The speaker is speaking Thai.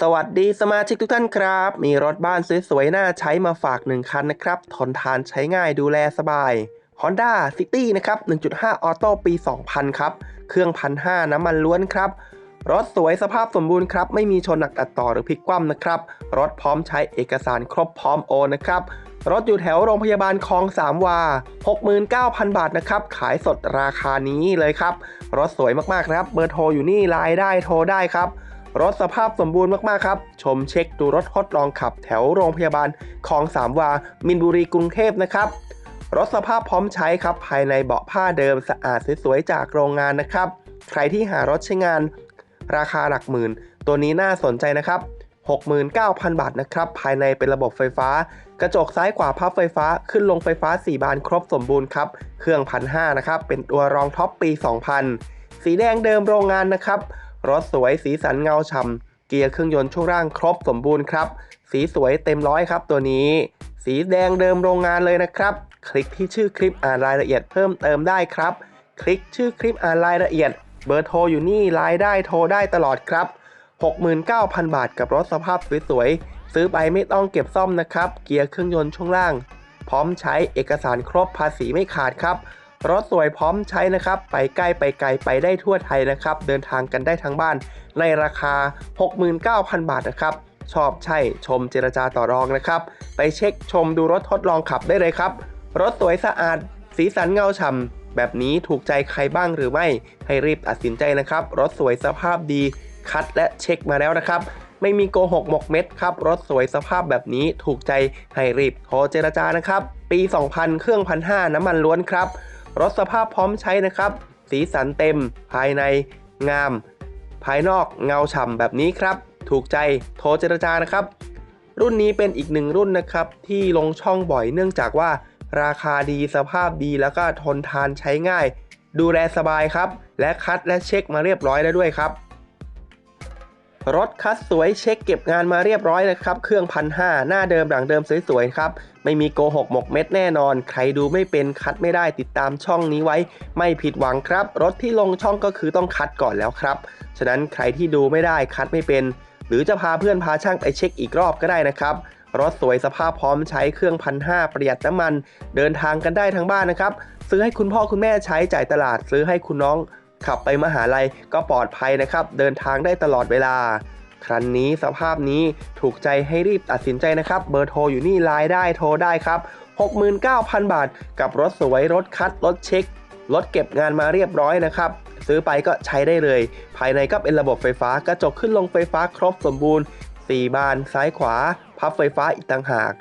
สวัสดีสมาชิกทุกท่านครับ มีรถบ้านสวยๆน่าใช้มาฝากหนึ่งคันนะครับ ทนทานใช้ง่ายดูแลสบาย Honda City นะครับ 1.5 ออโต้ปี 2000 ครับ เครื่องพันห้าน้ำมันล้วนครับ รถสวยสภาพสมบูรณ์ครับ ไม่มีชนหนักตัดต่อหรือพลิกคว่ำนะครับ รถพร้อมใช้เอกสารครบพร้อมโอนนะครับ รถอยู่แถวโรงพยาบาลคลองสามวา 69,000 บาทนะครับ ขายสดราคานี้เลยครับ รถสวยมากๆครับ เบอร์โทรอยู่นี่ไลน์ได้โทรได้ครับ รถสภาพสมบูรณ์มากๆครับ ชมเช็คดูรถทดลองขับแถวโรงพยาบาลคลองสามวา มินบุรีกรุงเทพนะครับ รถสภาพพร้อมใช้ครับ ภายในเบาะผ้าเดิมสะอาดสวยๆจากโรงงานนะครับ ใครที่หารถใช้งาน ราคาหลักหมื่น ตัวนี้น่าสนใจนะครับ 69,000 บาทนะครับ ภายในเป็นระบบไฟฟ้า กระจกซ้ายขวาพับไฟฟ้า ขึ้นลงไฟฟ้า 4 บานครบสมบูรณ์ครับ เครื่องพันห้านะครับ เป็นตัวรองท็อปปี 2000 สีแดงเดิมโรงงานนะครับ รถสวยสีสันเงาฉ่ำเกียร์เครื่องยนต์ช่วงล่างครบสมบูรณ์ครับ สีสวยเต็มร้อยครับตัวนี้ สีแดงเดิมโรงงานเลยนะครับ คลิกที่ชื่อคลิปอ่านรายละเอียดเพิ่มเติมได้ครับ คลิกชื่อคลิปอ่านรายละเอียด เบอร์โทรอยู่นี่ไลน์ได้โทรได้ตลอดครับ 69,000 บาทกับรถสภาพสวยๆซื้อไปไม่ต้องเก็บซ่อมนะครับ เกียร์เครื่องยนต์ช่วงล่าง พร้อมใช้เอกสารครบภาษีไม่ขาดครับ รถสวยพร้อมใช้นะครับ ไปใกล้ไปไกลไปได้ทั่วไทยนะครับ เดินทางกันได้ทั้งบ้าน ในราคา 69,000 บาทนะครับชอบใช่ชมเจรจาต่อรองนะครับ ไปเช็คชมดูรถทดลองขับได้เลยครับ รถสวยสะอาด สีสันเงาฉ่ำแบบนี้ถูกใจใครบ้างหรือไม่ ให้รีบตัดสินใจนะครับ รถสวยสภาพดี คัดและเช็คมาแล้วนะครับ ไม่มีโกหกหมกเม็ดครับ รถสวยสภาพแบบนี้ถูกใจให้รีบโทรเจรจานะครับ ปี 2000 เครื่องพันห้าน้ำมันล้วนครับ รถสภาพพร้อมใช้นะครับ สีสันเต็ม ภายในงาม ภายนอกเงาฉ่ำแบบนี้ครับ ถูกใจโทรเจรจานะครับ รุ่นนี้เป็นอีกหนึ่งรุ่นนะครับ ที่ลงช่องบ่อยเนื่องจากว่า ราคาดีสภาพดีแล้วก็ทนทานใช้ง่าย ดูแลสบายครับ และคัดและเช็คมาเรียบร้อยแล้วด้วยครับ รถคัดสวยเช็คเก็บงานมาเรียบร้อยนะครับ เครื่องพันห้าหน้าเดิมหลังเดิมสวยๆครับ ไม่มีโกหกหมกเม็ดแน่นอน ใครดูไม่เป็นคัดไม่ได้ติดตามช่องนี้ไว้ ไม่ผิดหวังครับ รถที่ลงช่องก็คือต้องคัดก่อนแล้วครับ ฉะนั้นใครที่ดูไม่ได้คัดไม่เป็น หรือจะพาเพื่อนพาช่างไปเช็คอีกรอบก็ได้นะครับรถสวยสภาพพร้อมใช้เครื่องพันห้าประหยัดน้ำมัน เดินทางกันได้ทั้งบ้านนะครับ ซื้อให้คุณพ่อคุณแม่ใช้จ่ายตลาด ซื้อให้คุณน้อง ขับไปมหาลัยก็ปลอดภัยนะครับ เดินทางได้ตลอดเวลา ครั้นนี้สภาพนี้ถูกใจให้รีบตัดสินใจนะครับ เบอร์โทรอยู่นี่ไลน์ได้โทรได้ครับ 69,000 บาท กับรถสวยรถคัดรถเช็ครถเก็บงานมาเรียบร้อยนะครับ ซื้อไปก็ใช้ได้เลย ภายในก็เป็นระบบไฟฟ้ากระจกขึ้นลงไฟฟ้าครบสมบูรณ์ 4 บานซ้ายขวา พับไฟฟ้าอีกต่างหาก